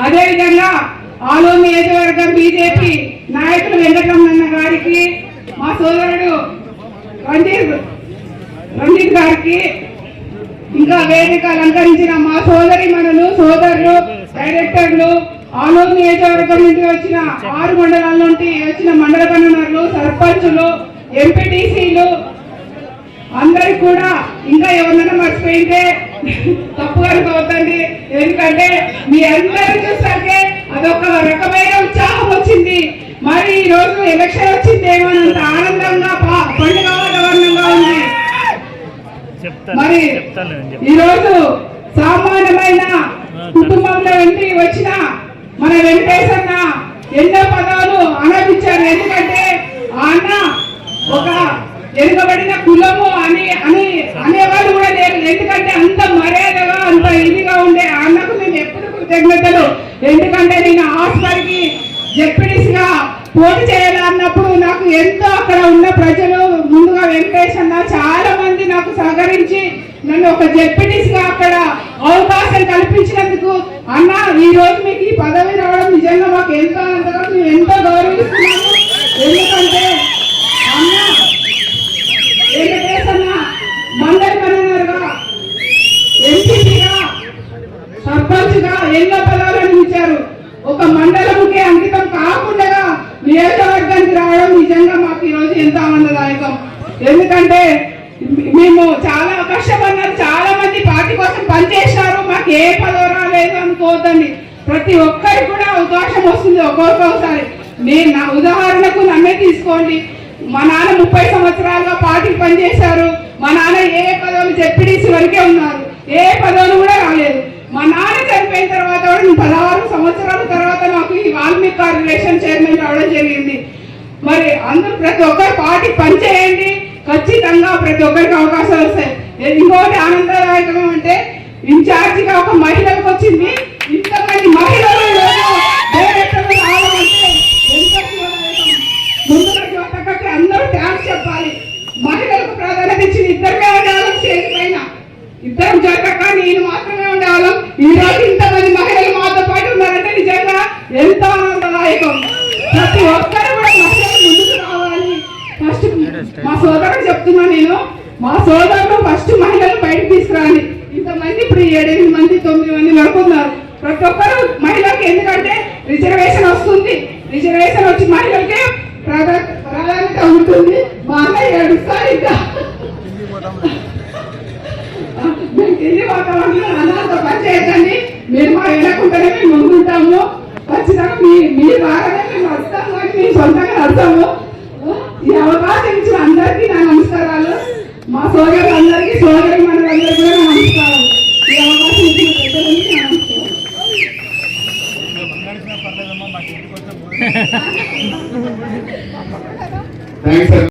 అదేవిధంగా ఆలో నియోజకవర్గం బీజేపీ నాయకులు వెంకటరమణ గారికి మా సోదరుడు రంజిత్ రంజిత్ గారికి ఇంకా వేదిక అలంకరించిన మా సోదరి మనలు సోదరులు డైరెక్టర్లు ఆలూరు నియోజకవర్గం నుంచి వచ్చిన ఆరు మండలాల నుండి వచ్చిన మండల కన్వీనర్లు సర్పంచులు ఎంపీటీసీలు అందరికి కూడా ఇంకా ఎవరినైనా మర్చిపోయింటే ఎందుకంటే మీ అందరూ చూసాకే అదొక రకమైన ఉత్సాహం వచ్చింది. మరి ఈ రోజు ఎలక్షన్ వచ్చిందేమో అంత ఆనందంగా పండుగ వాతావరణంగా ఉంది. మరి. ఈ రోజు సామాన్యమైన కుటుంబంలో నుండి వచ్చిన మన వెంకటేశన్న ఎన్నో పదాలు అనపించారు ఎందుకంటే ఆ అన్న ఒక ఎరుగబడిన కులము అని జెడ్పీటీసీగా పోటీ చేయాలన్నప్పుడు నాకు ఎంతో అక్కడ ఉన్న ప్రజలు ముందుగా వెంకటేష్ అన్న చాలా మంది నాకు సహకరించి నన్ను ఒక జెడ్పీటీసీగా అక్కడ అవకాశం కల్పించినందుకు అన్న ఈ రోజు మీకు ఈ పదవి రావడం నిజంగా మాకు ఎంతో అంతగా మేము ఎంతో గౌరవిస్తున్నాము. ఎందుకంటే అన్న వెంకటేష్ అన్న మండలి మనగారుగా ఎంపీగా సర్పంచ్గా ఎన్నో పదవులను ఇచ్చారు ఒక మండలంకే అంకితం కాకుండా నియోజకవర్గానికి రావడం నిజంగా మాకు ఈరోజు ఎంతో ఆనందదాయకం. ఎందుకంటే మేము చాలా కష్టపడినారు చాలా మంది పార్టీ కోసం పనిచేసినారు. మాకు ఏ పదవి రాలేదు అనుకోవద్దండి. ప్రతి ఒక్కరికి కూడా అవకాశం వస్తుంది ఒక్కొక్కసారి నేను నా ఉదాహరణకు నన్నే తీసుకోండి. మా నాన్న ముప్పై సంవత్సరాలుగా పార్టీకి పనిచేశారు. మా నాన్న ఏ పదవులు చెప్పిడీసి వరకే ఉన్నారు. ఏ పదవులు కూడా రాలేదు. మా నాన్న చనిపోయిన తర్వాత కూడా పదహారు సంవత్సరాల తర్వాత నాకు ఈ వాల్మీకి కార్పొరేషన్ చైర్మన్ రావడం జరిగింది. మరి అందరూ ప్రతి ఒక్కరు పార్టీ పనిచేయండి ఖచ్చితంగా ప్రతి ఒక్కరికి అవకాశాలు వస్తాయి. ఇంకోటి ఆనందదాయకం అంటే ఇన్ఛార్జిగా ఒక మహిళలకు వచ్చింది. ఇంతమంది మహిళలు ఈరోజు డైరెక్టర్లు రావాలంటే ఎంతో శుభదాయకం. ముందుగా అందరూ థ్యాంక్స్ చెప్పాలి. మహిళలకు ప్రాధాన్యత ఇచ్చిన ఇద్దరికే ఉండేవాళ్ళం స్టేజ్ పైన. ఇద్దరం జరగక నేను మాత్రమే ఉండేవాళ్ళం ఈ రోజు ఇంతమంది మహిళలు మాతో పాటు ఉన్నారంటే నిజంగా ఎంతో ఆనందదాయకం. ప్రతి ఒక్కరు చెప్తున్నా నేను. మా సోదరులు ఫస్ట్ మహిళలు బయటకు తీసుకురాని ఇంతమంది ఇప్పుడు ఏడెనిమిది మంది తొమ్మిది మంది వరకు ఉన్నారు ప్రతి ఒక్కరు మహిళలకు ఎందుకంటే రిజర్వేషన్ వస్తుంది. రిజర్వేషన్ వచ్చి మహిళలకే ప్రాధా- ప్రాధాన్యత ఉంటుంది. మా అన్నయ్య ఏడుస్తారు ఇంకా. మేము ఢిల్లీ వాతావరణంలో అన్నాతో పని చేయకండి మీరు మా వెళ్ళకుండానే మేము ముందుంటాము. ఖచ్చితంగా మీ మీరు రాగానే మేము వస్తాము అని మేము సొంతంగా వస్తాము ఈ అవకాశం ఇచ్చిన అందరికీ నా నమస్కారాలు. మా సోదరులు అందరికీ సోదరి మనందరికీ కూడా నా నమస్కారాలు. ఈ అవకాశం ఇచ్చిన పెద్దలకి నా